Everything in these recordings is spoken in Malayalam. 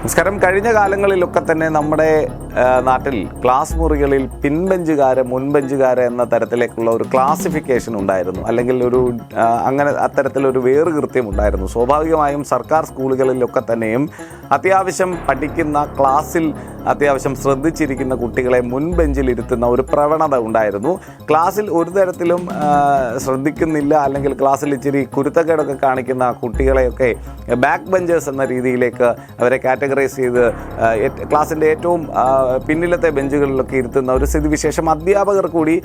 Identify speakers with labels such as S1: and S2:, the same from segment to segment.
S1: നമസ്കാരം. കഴിഞ്ഞ കാലങ്ങളിലൊക്കെ തന്നെ നമ്മുടെ നാട്ടിൽ ക്ലാസ് മുറികളിൽ പിൻബെഞ്ചുകാര് മുൻബെഞ്ചുകാര് എന്ന തരത്തിലേക്കുള്ള ഒരു ക്ലാസിഫിക്കേഷൻ ഉണ്ടായിരുന്നു. അല്ലെങ്കിൽ ഒരു അങ്ങനെ അത്തരത്തിലൊരു വേറുകൃത്യം ഉണ്ടായിരുന്നു. സ്വാഭാവികമായും സർക്കാർ സ്കൂളുകളിലൊക്കെ തന്നെയും അത്യാവശ്യം പഠിക്കുന്ന ക്ലാസ്സിൽ അത്യാവശ്യം ശ്രദ്ധിച്ചിരിക്കുന്ന കുട്ടികളെ മുൻബെഞ്ചിൽ ഇരുത്തുന്ന ഒരു പ്രവണത ഉണ്ടായിരുന്നു. ക്ലാസ്സിൽ ഒരു തരത്തിലും ശ്രദ്ധിക്കുന്നില്ല അല്ലെങ്കിൽ ക്ലാസ്സിൽ ഇച്ചിരി കുരുത്തക്കേടൊക്കെ കാണിക്കുന്ന കുട്ടികളെയൊക്കെ ബാക്ക് ബെഞ്ചേഴ്സ് എന്ന രീതിയിലേക്ക് അവരെ കാറ്റഗറൈസ് ചെയ്ത് ക്ലാസ്സിന്റെ ഏറ്റവും പിന്നിലത്തെ ബെഞ്ചുകളിലൊക്കെ ഇരുത്തുന്ന ഒരു സ്ഥിതിവിശേഷം അധ്യാപകർ കൂടി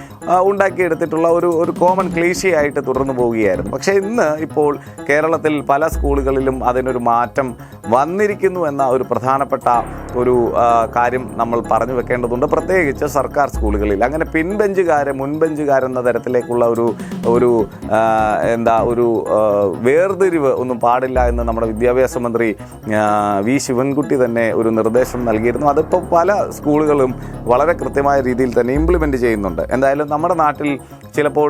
S1: ഉണ്ടാക്കിയെടുത്തിട്ടുള്ള ഒരു ഒരു കോമൺ ക്ലീശയായിട്ട് തുടർന്നു പോവുകയായിരുന്നു. പക്ഷേ ഇന്ന് ഇപ്പോൾ കേരളത്തിൽ പല സ്കൂളുകളിലും അതിനൊരു മാറ്റം വന്നിരിക്കുന്നു എന്ന ഒരു പ്രധാനപ്പെട്ട ഒരു കാര്യം നമ്മൾ പറഞ്ഞു വെക്കേണ്ടതുണ്ട്. പ്രത്യേകിച്ച് സർക്കാർ സ്കൂളുകളിൽ. അങ്ങനെ പിൻബെഞ്ചുകാര് മുൻബെഞ്ചുകാരെന്ന തരത്തിലേക്കുള്ള ഒരു ഒരു എന്താ ഒരു വേർതിരിവ് ഒന്നും പാടില്ല എന്ന് നമ്മുടെ വിദ്യാഭ്യാസ മന്ത്രി വി ശിവൻകുട്ടി തന്നെ ഒരു നിർദ്ദേശം നൽകിയിരുന്നു. അതിപ്പോൾ പല സ്കൂളുകളും വളരെ കൃത്യമായ രീതിയിൽ തന്നെ ഇംപ്ലിമെന്റ് ചെയ്യുന്നുണ്ട്. എന്തായാലും നമ്മുടെ നാട്ടിൽ ചിലപ്പോൾ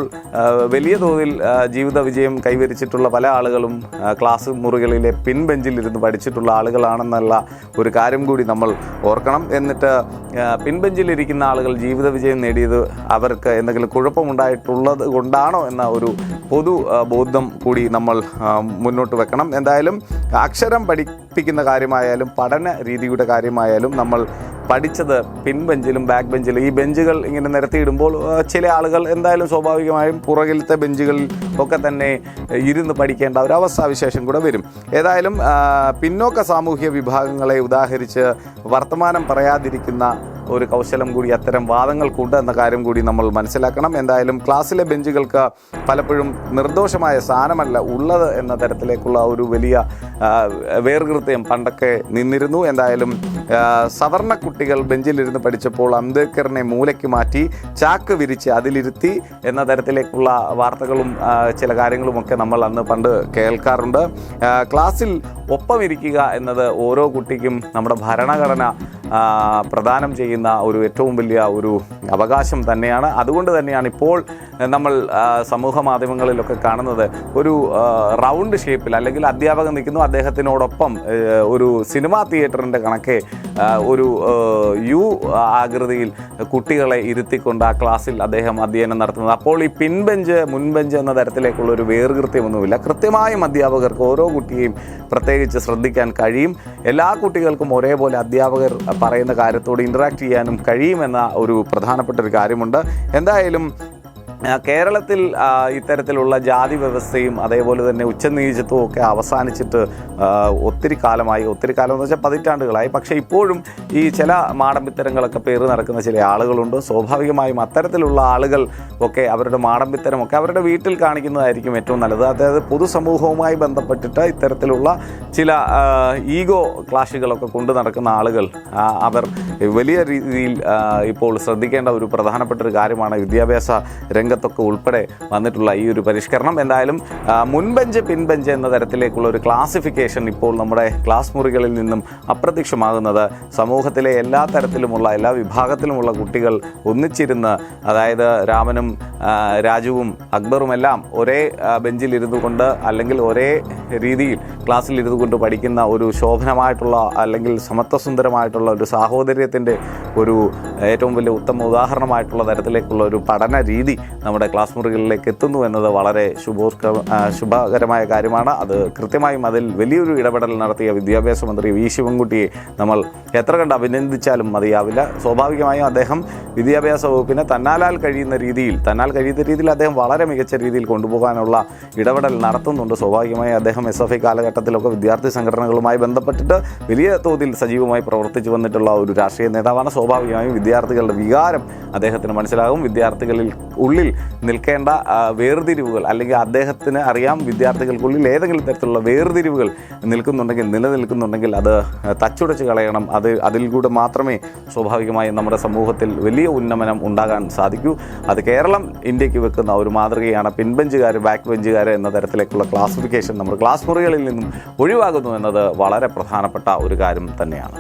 S1: വലിയ തോതിൽ ജീവിത വിജയം കൈവരിച്ചിട്ടുള്ള പല ആളുകളും ക്ലാസ് മുറികളിലെ പിൻബെഞ്ചിലിരുന്ന് പഠിച്ചിട്ടുള്ള ആളുകളാണെന്നുള്ള ഒരു കാര്യം കൂടി നമ്മൾ ഓർക്കണം. എന്നിട്ട് പിൻബെഞ്ചിലിരിക്കുന്ന ആളുകൾ ജീവിത വിജയം നേടിയത് അവർക്ക് എന്തെങ്കിലും കുഴപ്പമുണ്ടായിട്ടുള്ളത് കൊണ്ടാണോ എന്ന ഒരു പൊതു ബോധം കൂടി നമ്മൾ മുന്നോട്ട് വെക്കണം. എന്തായാലും അക്ഷരം പഠിപ്പിക്കുന്ന കാര്യമായാലും പഠന രീതിയുടെ കാര്യമായാലും നമ്മൾ പഠിച്ചത് പിൻബെഞ്ചിലും ബാക്ക് ബെഞ്ചിലും. ഈ ബെഞ്ചുകൾ ഇങ്ങനെ നിരത്തിയിടുമ്പോൾ ചില ആളുകൾ എന്തായാലും സ്വാഭാവികമായും പുറകിലത്തെ ബെഞ്ചുകളിൽ ഒക്കെ തന്നെ ഇരുന്ന് പഠിക്കേണ്ട ഒരു അവസ്ഥാവിശേഷം കൂടെ വരും. ഏതായാലും പിന്നോക്ക സാമൂഹ്യ വിഭാഗങ്ങളെ ഉദാഹരിച്ച് വർത്തമാനം പറയാതിരിക്കുന്ന ഒരു കൗശലം കൂടി അത്തരം വാദങ്ങൾക്കുണ്ട് എന്ന കാര്യം കൂടി നമ്മൾ മനസ്സിലാക്കണം. എന്തായാലും ക്ലാസ്സിലെ ബെഞ്ചുകൾക്ക് പലപ്പോഴും നിർദോഷമായ സ്ഥാനമല്ല ഉള്ളത് എന്ന തരത്തിലേക്കുള്ള ഒരു വലിയ വേർകൃത്യം പണ്ടൊക്കെ നിന്നിരുന്നു. എന്തായാലും സവർണ കുട്ടികൾ ബെഞ്ചിലിരുന്ന് പഠിച്ചപ്പോൾ അംബേദ്കറിനെ മൂലയ്ക്ക് മാറ്റി ചാക്ക് വിരിച്ച് അതിലിരുത്തി എന്ന തരത്തിലേക്കുള്ള വാർത്തകളും ചില കാര്യങ്ങളുമൊക്കെ നമ്മൾ അന്ന് പണ്ട് കേൾക്കാറുണ്ട്. ക്ലാസ്സിൽ ഒപ്പം ഇരിക്കുക എന്നത് ഓരോ കുട്ടിക്കും നമ്മുടെ ഭരണഘടന പ്രദാനം ചെയ്യുന്ന ഒരു ഏറ്റവും വലിയ ഒരു അവകാശം തന്നെയാണ്. അതുകൊണ്ട് തന്നെയാണ് ഇപ്പോൾ നമ്മൾ സമൂഹ മാധ്യമങ്ങളിലൊക്കെ കാണുന്നത് ഒരു റൗണ്ട് ഷേപ്പിൽ അല്ലെങ്കിൽ അധ്യാപകൻ നിൽക്കുന്നു അദ്ദേഹത്തിനോടൊപ്പം ഒരു സിനിമാ തിയേറ്ററിന്റെ കണക്കെ ഒരു യു ആകൃതിയിൽ കുട്ടികളെ ഇരുത്തിക്കൊണ്ട് ആ ക്ലാസ്സിൽ അദ്ദേഹം അധ്യയനം നടത്തുന്നത്. അപ്പോൾ ഈ പിൻബെഞ്ച് മുൻബെഞ്ച് എന്ന തരത്തിലേക്കുള്ള ഒരു വേർകൃത്യമൊന്നുമില്ല. കൃത്യമായും അധ്യാപകർക്ക് ഓരോ കുട്ടിയെയും പ്രത്യേകിച്ച് ശ്രദ്ധിക്കാൻ കഴിയും. എല്ലാ കുട്ടികൾക്കും ഒരേപോലെ അധ്യാപകർ പറയുന്ന കാര്യത്തോട് ഇന്ററാക്ട് ചെയ്യാനും കഴിയുമെന്ന ഒരു പ്രധാനപ്പെട്ട ഒരു കാര്യമുണ്ട്. എന്തായാലും കേരളത്തിൽ ഇത്തരത്തിലുള്ള ജാതി വ്യവസ്ഥയും അതേപോലെ തന്നെ ഉച്ചനീചത്വവും ഒക്കെ അവസാനിച്ചിട്ട് ഒത്തിരി കാലമായി ഒത്തിരി കാലം എന്ന് വെച്ചാൽ പതിറ്റാണ്ടുകളായി. പക്ഷേ ഇപ്പോഴും ഈ ചില മാടമ്പിത്തരങ്ങളൊക്കെ പേര് നടക്കുന്ന ചില ആളുകളുണ്ട്. സ്വാഭാവികമായും അത്തരത്തിലുള്ള ആളുകൾ ഒക്കെ അവരുടെ മാടമ്പിത്തരമൊക്കെ അവരുടെ വീട്ടിൽ കാണിക്കുന്നതായിരിക്കും ഏറ്റവും നല്ലത്. അതായത് പൊതുസമൂഹവുമായി ബന്ധപ്പെട്ടിട്ട് ഇത്തരത്തിലുള്ള ചില ഈഗോ ക്ലാഷുകളൊക്കെ കൊണ്ടു നടക്കുന്ന ആളുകൾ അവർ വലിയ രീതിയിൽ ഇപ്പോൾ ശ്രദ്ധിക്കേണ്ട ഒരു പ്രധാനപ്പെട്ട ഒരു കാര്യമാണ് വിദ്യാഭ്യാസ രംഗത്തൊക്കെ ഉൾപ്പെടെ വന്നിട്ടുള്ള ഈ ഒരു പരിഷ്കരണം. എന്തായാലും മുൻപഞ്ച് പിൻബെഞ്ച് എന്ന തരത്തിലേക്കുള്ള ഒരു ക്ലാസിഫിക്കേഷൻ ഇപ്പോൾ നമ്മുടെ ക്ലാസ് മുറികളിൽ നിന്നും അപ്രത്യക്ഷമാകുന്നത്. സമൂഹത്തിലെ എല്ലാ തരത്തിലുമുള്ള എല്ലാ വിഭാഗത്തിലുമുള്ള കുട്ടികൾ ഒന്നിച്ചിരുന്ന് അതായത് രാമനും രാജുവും അക്ബറും എല്ലാം ഒരേ ബെഞ്ചിലിരുന്നു കൊണ്ട് അല്ലെങ്കിൽ ഒരേ രീതിയിൽ ക്ലാസ്സിൽ ഇരുന്നു കൊണ്ട് പഠിക്കുന്ന ഒരു ശോഭനമായിട്ടുള്ള അല്ലെങ്കിൽ സമത്വസുന്ദരമായിട്ടുള്ള ഒരു സാഹോദര്യത്തിന്റെ ഒരു ഏറ്റവും വലിയ ഉത്തമ ഉദാഹരണമായിട്ടുള്ള തരത്തിലേക്കുള്ള ഒരു പഠന രീതി നമ്മുടെ ക്ലാസ് മുറികളിലേക്ക് എത്തുന്നു എന്നത് വളരെ ശുഭോസ്ക ശുഭകരമായ കാര്യമാണ്. അത് കൃത്യമായും അതിൽ വലിയൊരു ഇടപെടൽ നടത്തിയ വിദ്യാഭ്യാസ മന്ത്രി വി ശിവൻകുട്ടിയെ നമ്മൾ എത്ര കണ്ട് അഭിനന്ദിച്ചാലും മതിയാവില്ല. സ്വാഭാവികമായും അദ്ദേഹം വിദ്യാഭ്യാസ വകുപ്പിനെ തന്നാലാൽ കഴിയുന്ന രീതിയിൽ തന്നാൽ കഴിയുന്ന രീതിയിൽ അദ്ദേഹം വളരെ മികച്ച രീതിയിൽ കൊണ്ടുപോകാനുള്ള ഇടപെടൽ നടത്തുന്നുണ്ട്. സ്വാഭാവികമായി അദ്ദേഹം എസ് എഫ് ഐ കാലഘട്ടത്തിലൊക്കെ വിദ്യാർത്ഥി സംഘടനകളുമായി ബന്ധപ്പെട്ടിട്ട് വലിയ തോതിൽ സജീവമായി പ്രവർത്തിച്ചു വന്നിട്ടുള്ള ഒരു രാഷ്ട്രീയ നേതാവാണ്. സ്വാഭാവികമായും വിദ്യാർത്ഥികളുടെ വികാരം അദ്ദേഹത്തിന് മനസ്സിലാകും. വിദ്യാർത്ഥികളിൽ ഉള്ളിൽ നിൽക്കേണ്ട വേർതിരിവുകൾ അല്ലെങ്കിൽ അദ്ദേഹത്തിന് അറിയാം വിദ്യാർത്ഥികൾക്കുള്ളിൽ ഏതെങ്കിലും തരത്തിലുള്ള വേർതിരിവുകൾ നിൽക്കുന്നുണ്ടെങ്കിൽ നിലനിൽക്കുന്നുണ്ടെങ്കിൽ അത് തച്ചുടച്ച് കളയണം. അത് അതിൽ കൂടെ മാത്രമേ സ്വാഭാവികമായും നമ്മുടെ സമൂഹത്തിൽ വലിയ ഉന്നമനം ഉണ്ടാകാൻ സാധിക്കൂ. അത് കേരളം ഇന്ത്യയ്ക്ക് വെക്കുന്ന ഒരു മാതൃകയാണ്. പിൻബെഞ്ചുകാർ ബാക്ക് ബെഞ്ചുകാർ എന്ന തരത്തിലേക്കുള്ള ക്ലാസിഫിക്കേഷൻ നമ്മുടെ ക്ലാസ് മുറികളിൽ നിന്നും ഒഴിവാകുന്നു എന്നത് വളരെ പ്രധാനപ്പെട്ട ഒരു കാര്യം തന്നെയാണ്.